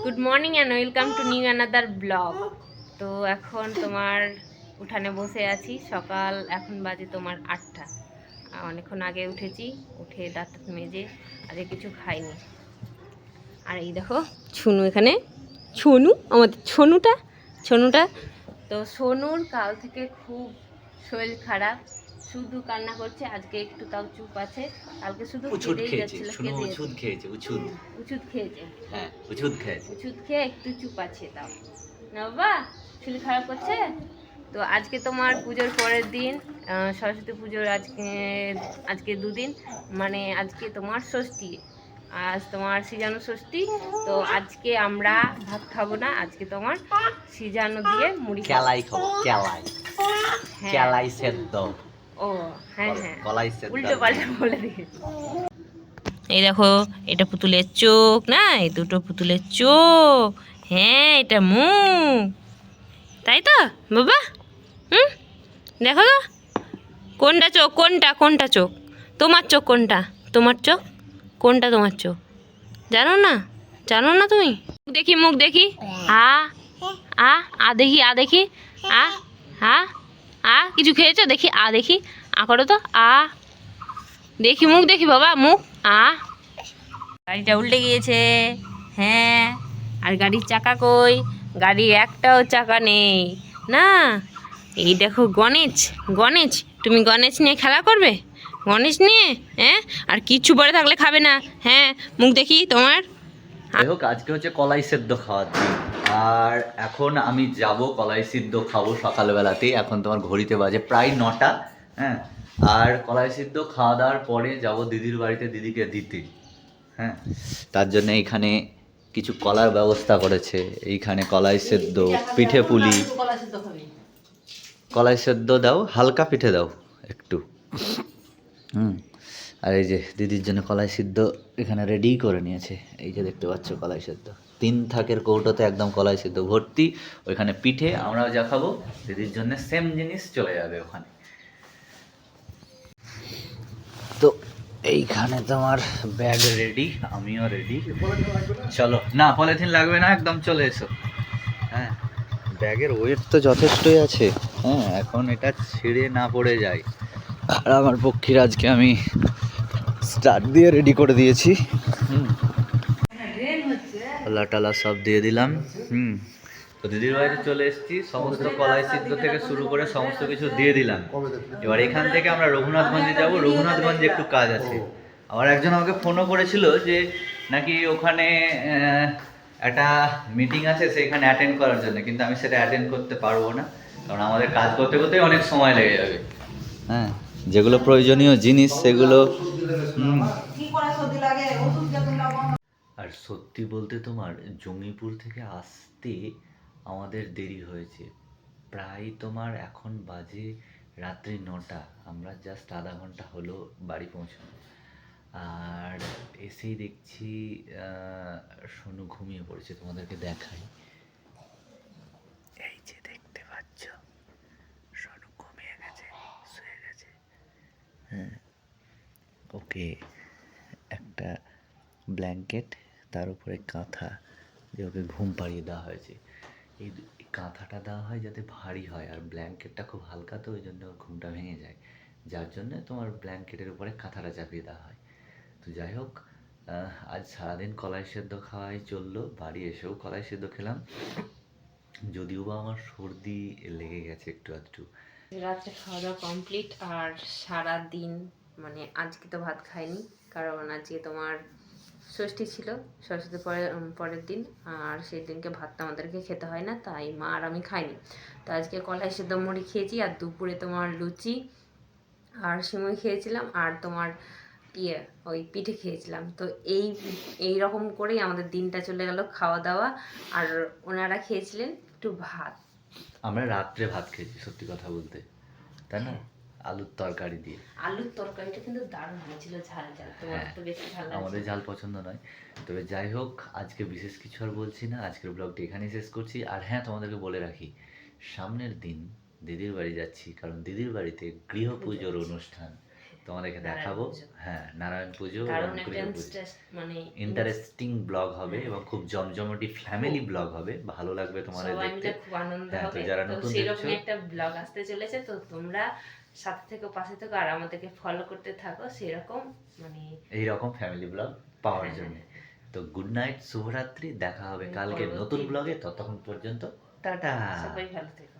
Good morning and welcome to new another blog তো এখন তোমার উঠানে বসে আছি। সকাল এখন বাজে তোমার আটটা। অনেকক্ষণ আগে উঠেছি। উঠে দাঁত মেজে আগে কিছু খাইনি। আর এই দেখো, ছুনু এখানে। ছনু? আমাদের ছনুটা? ছনুটা? তো সোনুর কাল থেকে খুব শরীর খারাপ। শুধু কান্না করছে আজকে একটু তাও চুপ আছে। কালকে শুধু উছুদ খেয়েছে শুনো উছুদ খেয়েছে উছুদ। উচুদ খেয়েছে। হ্যাঁ উছুদ খেয়েছে। ওষুধ খেয়ে একটু চুপ আছে তাও। না বাবা শরীর খারাপ করছে? তো আজকে তোমার পুজোর পরের দিন সরস্বতী পুজোর আজকে আজকে দুদিন মানে আজকে তোমার ষষ্ঠী। আজ তোমার সিজানো ষষ্ঠী তো আজকে আমরা ভাত খাব না আজকে তোমার সিজানো দিয়ে মুড়ি। কেলাই খাব কেলাই। হ্যাঁ। কেলাই সেদ্ধ। ও হ্যাঁ হ্যাঁ। কলাই উল্টো পাল্টা বলে দিয়ে এই দেখো এটা পুতুলের চোখ না এই দুটো পুতুলের চোখ। হ্যাঁ এটা মুখ। তাই তো বাবা? হুম? দেখো তো। কোনটা চোখ কোনটা কোনটা চোখ? তোমার চোখ কোনটা? তোমার চোখ? কোনটা তোমার চোখ? জানো না? জানো না তুমি? মুখ দেখি মুখ দেখি। আ আ আ দেখি আ দেখি। আ আ আ। কিছু খেয়েছো? দেখি আ দেখি। আ করো তো আ। দেখি মুখ দেখি বাবা মুখ আ। গাড়িটা উল্টে গিয়েছে। হ্যাঁ আর গাড়ির চাকা কই? গাড়ি একটাও চাকা নেই। না এই দেখো গণেশ গণেশ তুমি গণেশ নিয়ে খেলা করবে? গণেশ নিয়ে? হ্যাঁ আর কিচ্ছু পরে থাকলে খাবে না। হ্যাঁ মুখ দেখি তোমার। আজকে হচ্ছে কলাই সেদ্ধ খাওয়ার দিন। আর এখন আমি যাব কলাই সিদ্ধ খাব সকালবেলাতে এখন তোমার ঘড়িতে বাজে প্রায় নটা হ্যাঁ? আর কলাই সিদ্ধ খাওয়া দাওয়ার পরে যাব দিদির বাড়িতে দিদিকে দিতে হ্যাঁ? তার জন্য এখানে কিছু কলার ব্যবস্থা করেছে। এইখানে কলাই সেদ্ধ পিঠে পুলি। কলাই সেদ্ধ দাও হালকা পিঠে দাও একটু। হুম। আর এই যে দিদির জন্য কলাই সিদ্ধ এখানে রেডি করে নিয়েছে। এই যে দেখতে পাচ্ছ কলাই সিদ্ধ। থাকের কৌটোতে একদম কলাই সিদ্ধ। ভর্তি, ওইখানে পিঠে, আমরাও যা খাব, দিদির জন্য সেম জিনিস চলে যাবে ওখানে। তো এইখানে তোমার ব্যাগ রেডি আমিও রেডি চলো, না, পলিথিন লাগবে না, একদম চলে এসো। হ্যাঁ ব্যাগের ওয়েট তো যথেষ্টই আছে। হ্যাঁ এখন এটা ছিঁড়ে না পড়ে যায়। আর আমার পক্ষীর আজকে আমি স্টার্ট দিয়ে রেডি করে দিয়েছি। আল্লাহ টালা সব দিয়ে দিলাম। হুম। তো দিদির বাড়িতে চলে এসেছি, সমস্ত কলাই সিদ্ধ থেকে শুরু করে সমস্ত কিছু দিয়ে দিলাম। এবার এখান থেকে আমরা রঘুনাথগঞ্জে যাব। রঘুনাথগঞ্জে একটু কাজ আছে। আবার একজন আমাকে ফোনও করেছিল যে নাকি ওখানে একটা মিটিং আছে সেখানে অ্যাটেন্ড করার জন্য। কিন্তু আমি সেটা অ্যাটেন্ড করতে পারব না। কারণ আমাদের কাজ করতে করতে অনেক সময় লেগে যাবে। হ্যাঁ যেগুলো প্রয়োজনীয় জিনিস, সেগুলো, হুম। সত্যি বলতে তোমার জঙ্গিপুর থেকে আসতে আমাদের দেরি হয়েছে। প্রায় তোমার এখন বাজে রাত্রি নটা। আমরা জাস্ট আধা ঘণ্টা হলো বাড়ি পৌঁছানো। আর এসেই দেখছি সোনু ঘুমিয়ে পড়েছে। তোমাদেরকে দেখাই। এই যে দেখতে পাচ্ছ, সোনু ঘুমিয়ে গেছে, শুয়ে গেছে। হ্যাঁ ওকে একটা ব্ল্যাঙ্কেট তার উপরে কাঁথা দিয়ে ওকে ঘুম পাড়িয়ে দেওয়া হয়েছে। এই কাঁথাটা দেওয়া হয় যাতে ভারী হয় আর ব্ল্যাঙ্কেটটা খুব হালকা, তো ওই জন্য ঘুমটা ভেঙে যায়। যার জন্য তোমার ব্ল্যাঙ্কেটের উপরে কাঁথাটা চাপিয়ে দেওয়া হয়। তো যাই হোক আজ সারাদিন কলাই সেদ্ধ খাওয়াই চলল। বাড়ি এসেও কলাই সেদ্ধ খেলাম। যদিও বা আমার সর্দি লেগে গেছে একটু আধটু। রাত্রে খাওয়া দাওয়া কমপ্লিট আর সারা দিন মানে আজকে তো ভাত খাইনি, কারণ আজকে তোমার ষষ্ঠী ছিল, সরস্বতী পরের পরের দিন, আর সেই দিনকে ভাতটা আমাদেরকে খেতে হয় না, তাই মা আর আমি খাইনি। তো আজকে কলাই সেদ্ধ মুড়ি খেয়েছি, আর দুপুরে তোমার লুচি আর সিমই খেয়েছিলাম, আর তোমার ইয়ে ওই পিঠে খেয়েছিলাম। তো এই এই রকম করেই আমাদের দিনটা চলে গেল, খাওয়া দাওয়া। আর ওনারা খেয়েছিলেন একটু ভাত। আমরা রাত্রে ভাত খেয়েছি, সত্যি কথা বলতে। তাই না? আলুর তরকারি দিয়ে। আলুর তরকারিটা কিন্তু দারুণ হয়েছিল ঝাল ঝাল। তোমার হ্যাঁ, তো বেশি ঝাল। আমাদের ঝাল পছন্দ নয়। তবে যাই হোক আজকে বিশেষ কিছু আর বলছি না। আজকের ব্লগটি এখানেই শেষ করছি। আর হ্যাঁ তোমাদেরকে বলে রাখি সামনের দিন দিদির বাড়ি যাচ্ছি কারণ দিদির বাড়িতে গৃহ পুজোর অনুষ্ঠান তোমাদেরকে দেখাবো। হ্যাঁ নারায়ণ পুজো মানে ইন্টারেস্টিং ব্লগ হবে এবং খুব জমজমটি ফ্যামিলি ব্লগ হবে। ভালো লাগবে তোমাদের দেখতে। খুব আনন্দ হ্যাঁ, তো হবে। যারা নতুন একটা ব্লগ আসতে চলেছে। তো তোমরা সাথে থেকে পাশে থেকে আর আমাদেরকে ফলো করতে থাকো সেরকম মানে এইরকম ফ্যামিলি ব্লগ পাওয়ার হ্যাঁ, জন্য। তো গুড নাইট শুভরাত্রি দেখা হবে কালকে নতুন ব্লগে ততক্ষণ পর্যন্ত টাটা। সবাই ভালো থেকো।